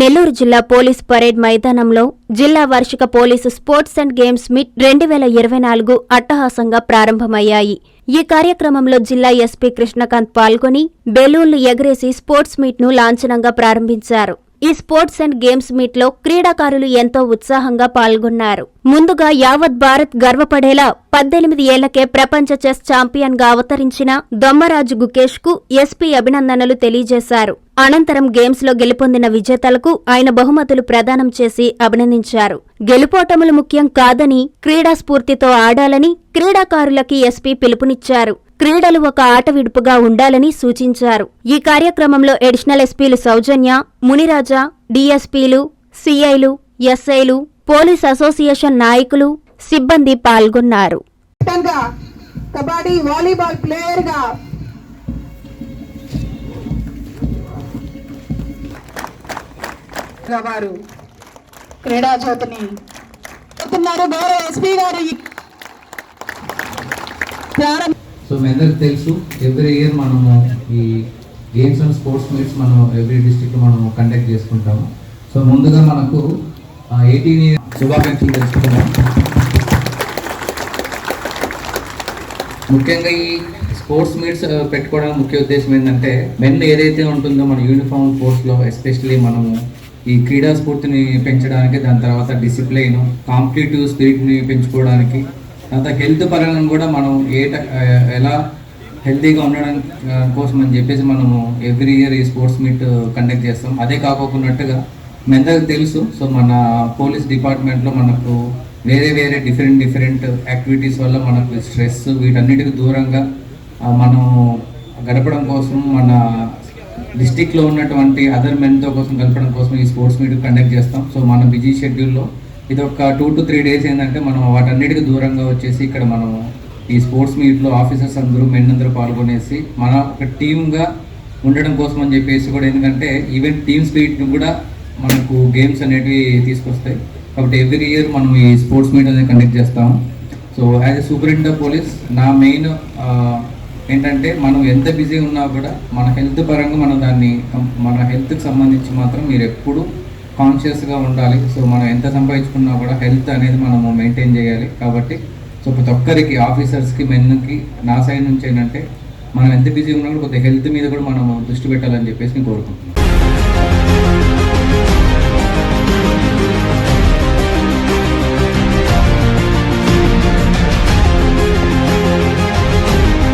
నెల్లూరు జిల్లా police parade మైదానంలో జిల్లా వార్షిక police sports and games meet రెండు వేల ఇరవై నాలుగు అట్టహాసంగా ప్రారంభమయ్యాయి. ఈ కార్యక్రమంలో జిల్లా ఎస్పీ కృష్ణకాంత్ పాల్గొని బెలూన్లు ఎగరేసి స్పోర్ట్స్ మీట్ను లాంఛనంగా ప్రారంభించారు. ఈ స్పోర్ట్స్ అండ్ గేమ్స్ మీట్లో క్రీడాకారులు ఎంతో ఉత్సాహంగా పాల్గొన్నారు. ముందుగా యావత్ భారత్ గర్వపడేలా పద్దెనిమిది ఏళ్ళకే ప్రపంచ చెస్ ఛాంపియన్గా అవతరించిన దొమ్మరాజు గుకేష్కు ఎస్పీ అభినందనలు తెలియజేశారు. అనంతరం గేమ్స్లో గెలుపొందిన విజేతలకు ఆయన బహుమతులు ప్రదానం చేసి అభినందించారు. గెలుపోటములు ముఖ్యం కాదని క్రీడా స్ఫూర్తితో ఆడాలని క్రీడాకారులకి ఎస్పీ పిలుపునిచ్చారు. క్రీడలు ఒక ఆట విడుపుగా ఉండాలని సూచించారు. ఈ కార్యక్రమంలో ఎడిషనల్ ఎస్పీలు సౌజన్య మునిరాజా డిఎస్పీలు సిఐలు ఎస్ఐలు పోలీస్ అసోసియేషన్ నాయకులు సిబ్బంది పాల్గొన్నారు. కబడ్డీ వాలీబాల్ ప్లేయర్గా వారు క్రీడా జ్యోతిని గౌరవ ఎస్పీ గారు ప్రారంభ సో మీ అందరికి తెలుసు ఎవ్రీ ఇయర్ మనము ఈ గేమ్స్ అండ్ స్పోర్ట్స్ మీట్స్ మనం ఎవ్రీ డిస్టిక్లో మనము కండక్ట్ చేసుకుంటాము. సో ముందుగా మనకు ఎయిటీన్ శుభాకాంక్షలు తెలుసుకున్నాం ముఖ్యంగా ఈ స్పోర్ట్స్ మీట్స్ పెట్టుకోవడానికి ముఖ్య ఉద్దేశం ఏంటంటే మెన్ ఏదైతే ఉంటుందో మన యూనిఫామ్ స్పోర్ట్స్లో ఎస్పెషల్లీ మనము ఈ క్రీడా స్ఫూర్తిని పెంచడానికి దాని తర్వాత డిసిప్లైన్ కాంపిటేటివ్ స్పిరిట్ని పెంచుకోవడానికి తర్వాత హెల్త్ పరంగా కూడా మనం ఏ ఎలా హెల్తీగా ఉండడం కోసం అని చెప్పేసి మనము ఎవ్రీ ఇయర్ ఈ స్పోర్ట్స్ మీట్ కండక్ట్ చేస్తాం. అదే కాకోకున్నట్టుగా మెందకు తెలుసు. సో మన పోలీస్ డిపార్ట్మెంట్లో మనకు వేరే వేరే డిఫరెంట్ డిఫరెంట్ యాక్టివిటీస్ వల్ల మనకు స్ట్రెస్ వీటన్నిటికి దూరంగా మనం గడపడం కోసం మన డిస్టిక్లో ఉన్నటువంటి అదర్ మెన్తో కోసం గడపడం కోసం ఈ స్పోర్ట్స్ మీట్ కండక్ట్ చేస్తాం. సో మన బిజీ షెడ్యూల్లో ఇది ఒక టూ టు త్రీ డేస్ ఏంటంటే మనం వాటన్నిటికి దూరంగా వచ్చేసి ఇక్కడ మనం ఈ స్పోర్ట్స్ మీట్లో ఆఫీసర్స్ అందరూ మెన్ అందరూ పాల్గొనేసి మన ఒక టీమ్గా ఉండడం కోసం అని చెప్పేసి కూడా ఎందుకంటే ఈవెన్ టీమ్ స్పిరిట్ని కూడా మనకు గేమ్స్ అనేటివి తీసుకొస్తాయి. కాబట్టి ఎవ్రీ ఇయర్ మనం ఈ స్పోర్ట్స్ మీట్ అనేది కండక్ట్ చేస్తాము so as a superintendent police నా మెయిన్ ఏంటంటే మనం ఎంత బిజీ ఉన్నా కూడా మన హెల్త్ పరంగా మనం దాన్ని మన హెల్త్కి సంబంధించి మాత్రం మీరు ఎప్పుడు కాన్షియస్గా ఉండాలి. సో మనం ఎంత సంపాదించుకున్నా కూడా హెల్త్ అనేది మనము మెయింటైన్ చేయాలి. కాబట్టి సో ప్రతి ఒక్కరికి ఆఫీసర్స్కి మెన్కి నా సైడ్ నుంచి ఏంటంటే మనం ఎంత బిజీ ఉన్నా కూడా కొద్దిగా హెల్త్ మీద కూడా మనం దృష్టి పెట్టాలని చెప్పేసి నేను కోరుకుంటున్నాను.